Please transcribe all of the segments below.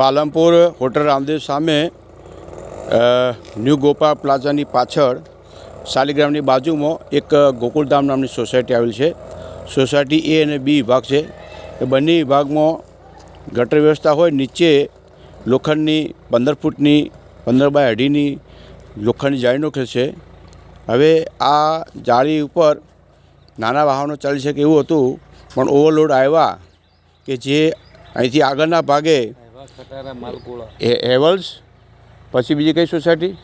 Palanpur hotel Ramdev સામે new ગોપા પ્લાઝાની પાછળ, શાલિગ્રામની બાજુમાં એક ગોકુળધામ નામની સોસાયટી આવેલી છે. સોસાયટી એ અને બી વિભાગ છે. એ બંને વિભાગમાં ગટર વ્યવસ્થા હોય, નીચે લોખંડની પંદર ફૂટની, પંદર બાય અઢીની લોખંડની જાળી નોખે છે. હવે આ જાળી ઉપર નાના વાહનો ચાલી શકે એવું હતું, પણ ઓવરલોડ આવ્યા કે જે અહીંથી આગળના ભાગે એ હેવલ્સ પછી બીજી કઈ સોસાયટી?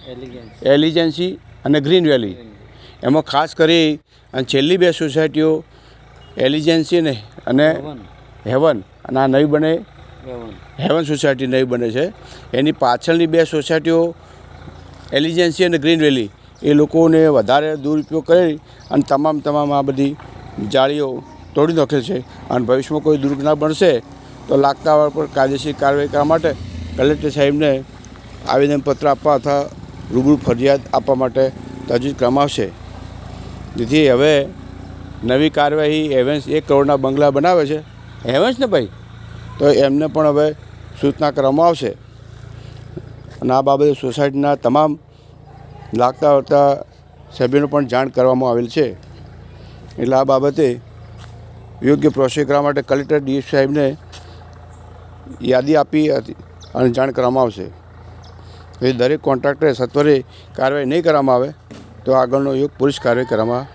એલિજન્સી અને ગ્રીન વેલી. એમાં ખાસ કરી અને છેલ્લી બે સોસાયટીઓ એલિજન્સી ને અને હેવન. અને આ નવી બને હેવન. સોસાયટી નવી બને છે. એની પાછળની બે સોસાયટીઓ એલિજન્સી અને ગ્રીન વેલી. એ લોકોને વધારે દુરુપયોગ કરી અને તમામ તમામ આ બધી જાળીઓ તોડી નાખેલ છે. અને ભવિષ્યમાં કોઈ દુર્ઘટના બનશે તો લાગતા વાળ પર કાયદેસર કાર્યવાહી કરવા માટે કલેક્ટર સાહેબને આવેદનપત્ર આપવા અથવા રૂબરૂ ફરિયાદ આપવા માટે તજવીજ કરવામાં આવશે. જેથી હવે નવી કાર્યવાહી હેવન્સ એક કરોડના બંગલા બનાવે છે. હેવન્સ ને ભાઈ? તો એમને પણ હવે સૂચના કરવામાં આવશે. અને આ બાબતે સોસાયટીના તમામ લાગતા વળતા સભ્યોને પણ જાણ કરવામાં આવેલ છે. એટલે આ બાબતે યોગ્ય પ્રોસેસ કરવા માટે કલેક્ટર ડીએફ સાહેબને યાદી આપી હતી અને જાણ કરવામાં આવશે. એ દરેક કોન્ટ્રાક્ટરે સત્વરે કાર્યવાહી નહીં કરવામાં આવે તો આગળનો યોગ પોલીસ કાર્યવાહી કરવામાં